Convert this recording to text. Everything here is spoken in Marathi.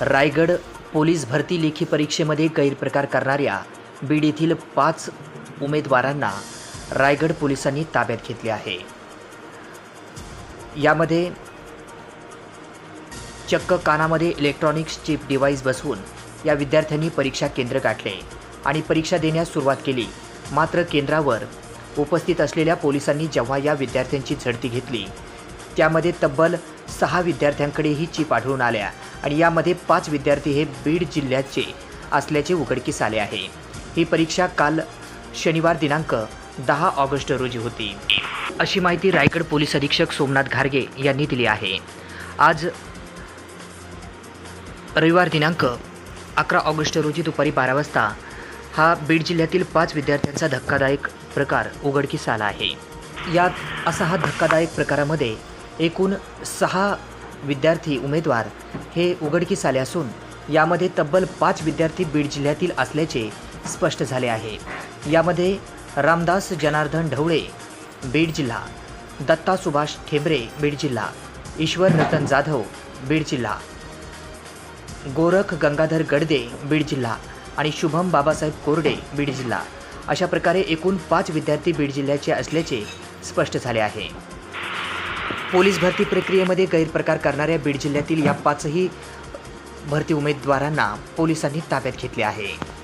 रायगड पोलीस भरती लेखी परीक्षेमध्ये गैरप्रकार करणाऱ्या बीड येथील पाच उमेदवारांना रायगड पोलिसांनी ताब्यात घेतले आहे. यामध्ये चक्क कानामध्ये इलेक्ट्रॉनिक्स चिप डिव्हाइस बसवून या विद्यार्थ्यांनी परीक्षा केंद्र गाठले आणि परीक्षा देण्यास सुरुवात केली. मात्र केंद्रावर उपस्थित असलेल्या पोलिसांनी जेव्हा या विद्यार्थ्यांची झडती घेतली त्यामध्ये तब्बल सहा विद्यार्थ्यांकडे ही चीप आढळून आल्या आणि यामध्ये पाच विद्यार्थी हे बीड जिल्ह्याचे असल्याचे उघडकीस आले आहे. ही परीक्षा काल शनिवार दिनांक दहा ऑगस्ट रोजी होती. अशी माहिती रायगड पोलीस अधीक्षक सोमनाथ घारगे यांनी दिली आहे. आज रविवार दिनांक अकरा ऑगस्ट रोजी दुपारी बारा वाजता हा बीड जिल्ह्यातील पाच विद्यार्थ्यांचा धक्कादायक प्रकार उघडकीस आला आहे. यात असा हा धक्कादायक प्रकारामध्ये एकूण सहा विद्यार्थी उमेदवार हे उघडकीस आले असून यामध्ये तब्बल पाच विद्यार्थी बीड जिल्ह्यातील असल्याचे स्पष्ट झाले आहे. यामध्ये रामदास जनार्दन ढवळे बीड जिल्हा दत्ता सुभाष ठेंबरे बीड जिल्हा ईश्वर रतन जाधव बीड जिल्हा गोरख गंगाधर गडदे बीड जिल्हा आणि शुभम बाबासाहेब कोरडे बीड जिल्हा. अशा प्रकारे एकूण पाच विद्यार्थी बीड जिल्ह्याचे असल्याचे स्पष्ट झाले आहे. पोलीस भरती प्रक्रियेमध्ये गैरप्रकार करणाऱ्या बीड जिल्ह्यातील या पाचही भरती उमेदवारांना पोलिसांनी ताब्यात घेतले आहे.